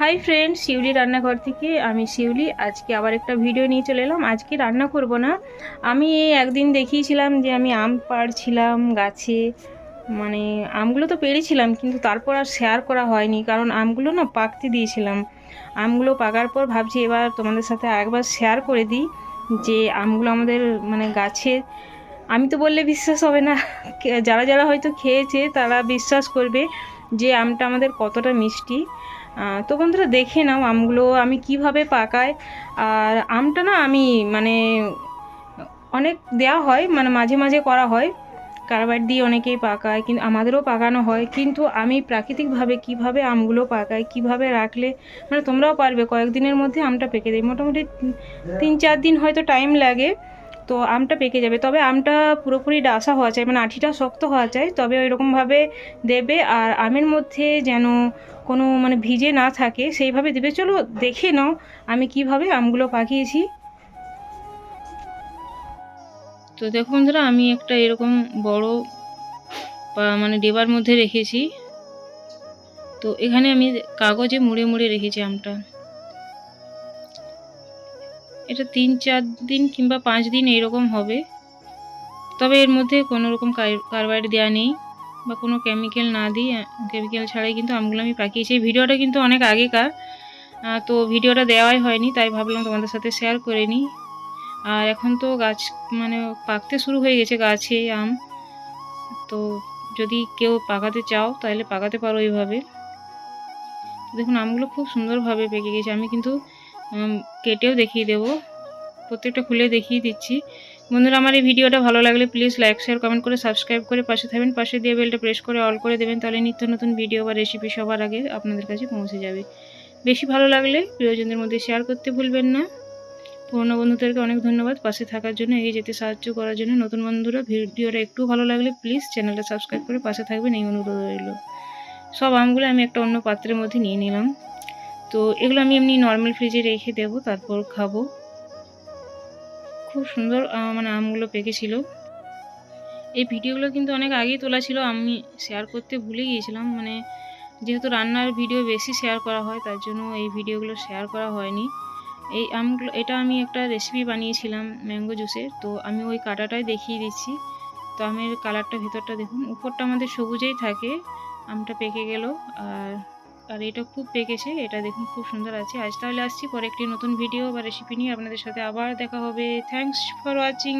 Hi friend শিউলি রান্নাঘর থেকে আমি শিউলি আজকে আবার একটা ভিডিও নিয়ে চলে এলাম। আজকে রান্না করব না। আমি একদিন দেখিয়েছিলাম যে আমি আম পাড়ছিলাম গাছে। মানে আমগুলো তো পেরেছিলাম কিন্তু তারপর আর শেয়ার করা হয়নি, কারণ আমগুলো না পাকতে দিয়েছিলাম। আমগুলো পাকার পর ভাবছি এবার তোমাদের সাথে একবার শেয়ার করে দিই যে আমগুলো আমাদের মানে গাছে। আমি তো বললে বিশ্বাস হবে না। যারা যারা হয়তো খেয়েছে তারা বিশ্বাস করবে যে আমটা আমাদের কতটা মিষ্টি। তো বন্ধুরা দেখে নাও আমগুলো আমি কীভাবে পাকাই। আর আমটা না আমি মানে অনেক দেওয়া হয় মানে মাঝে মাঝে করা হয়। কারবার দিয়ে অনেকেই পাকায় কিন্তু আমাদেরও পাকানো হয়। কিন্তু আমি প্রাকৃতিকভাবে কীভাবে আমগুলো পাকাই, কীভাবে রাখলে মানে তোমরাও পারবে, কয়েকদিনের মধ্যে আমটা পেকে দেয় মোটামুটি তিন চার দিন হয়তো টাইম লাগে। তো আমটা পেকে যাবে। তবে আমটা পুরোপুরি ডাসা হওয়া চাই মানে আঠিটা শক্ত হওয়া চাই, তবে ওইরকমভাবে দেবে আর আমের মধ্যে যেন কোনো মানে ভিজে না থাকে, সেইভাবে দেবে। চলো দেখে নাও আমি কীভাবে আমগুলো পাকিয়েছি। তো দেখো বন্ধুরা, আমি একটা এরকম বড় মানে ডেবার মধ্যে রেখেছি। তো এখানে আমি কাগজে মুড়ে মুড়ে রেখেছি আমটা। এটা তিন, চার দিন কিংবা পাঁচ দিন এরকম হবে। তবে এর মধ্যে কোনো রকম কার্বাইড দেওয়া নেই বা কোনো কেমিক্যাল না দিই কেমিক্যাল ছাড়াই কিন্তু আমগুলো আমি পাকিয়েছি। এই ভিডিওটা কিন্তু অনেক আগেকার তো ভিডিওটা দেওয়াই হয়নি, তাই ভাবলাম তোমাদের সাথে শেয়ার করে নিই। আর এখন তো গাছ মানে পাকতে শুরু হয়ে গেছে গাছে আম। তো যদি কেউ পাকাতে চাও, তাহলে পাকাতে পারো এইভাবে। দেখুন, আমগুলো খুব সুন্দরভাবে পেকে গেছে। আমি কিন্তু কেটেও দেখিয়ে দেবো। প্রত্যেকটা খুলে দেখিয়ে দিচ্ছি। বন্ধুরা, আমার এই ভিডিওটা ভালো লাগলে প্লিজ লাইক শেয়ার কমেন্ট করে সাবস্ক্রাইব করে পাশে থাকবেন। পাশে দিয়ে বেলটা প্রেস করে অল করে দেবেন, তাহলে নিত্য নতুন ভিডিও বা রেসিপি সবার আগে আপনাদের কাছে পৌঁছে যাবে। বেশি ভালো লাগলে প্রিয়জনদের মধ্যে শেয়ার করতে ভুলবেন না। পুরনো বন্ধুদেরকে অনেক ধন্যবাদ। পাশে থাকার জন্য, এগিয়ে যেতে সাহায্য করার জন্য নতুন বন্ধুরা, ভিডিওটা একটু ভালো লাগলে প্লিজ চ্যানেলটা সাবস্ক্রাইব করে পাশে থাকবেন, এই অনুরোধ রইল। সব আমগুলো আমি একটা অন্য পাত্রের মধ্যে নিয়ে নিলাম। তো এগুলো আমি এমনি নর্মাল ফ্রিজে রেখে দেবো, তারপর খাব। খুব সুন্দর মানে আমগুলো পেকেছিল। এই ভিডিওগুলো কিন্তু অনেক আগেই তোলা ছিল, আমি শেয়ার করতে ভুলে গিয়েছিলাম। মানে যেহেতু রান্নার ভিডিও বেশি শেয়ার করা হয়, তার জন্য এই ভিডিওগুলো শেয়ার করা হয়নি। এই আমগুলো, এটা আমি একটা রেসিপি বানিয়েছিলাম ম্যাঙ্গো জুসের তো আমি ওই কাটাটাই দেখিয়ে দিচ্ছি। তো আমের কালারটা ভেতরটা দেখুন, উপরটা আমাদের সবুজেই থাকে, আমটা পেকে গেল, আর আর এটা খুব পেকেছে এটা দেখুন খুব সুন্দর আছে। আজ তাহলে আসছি পরে একটি নতুন ভিডিও বা রেসিপি নিয়ে আপনাদের সাথে আবার দেখা হবে। Thanks for watching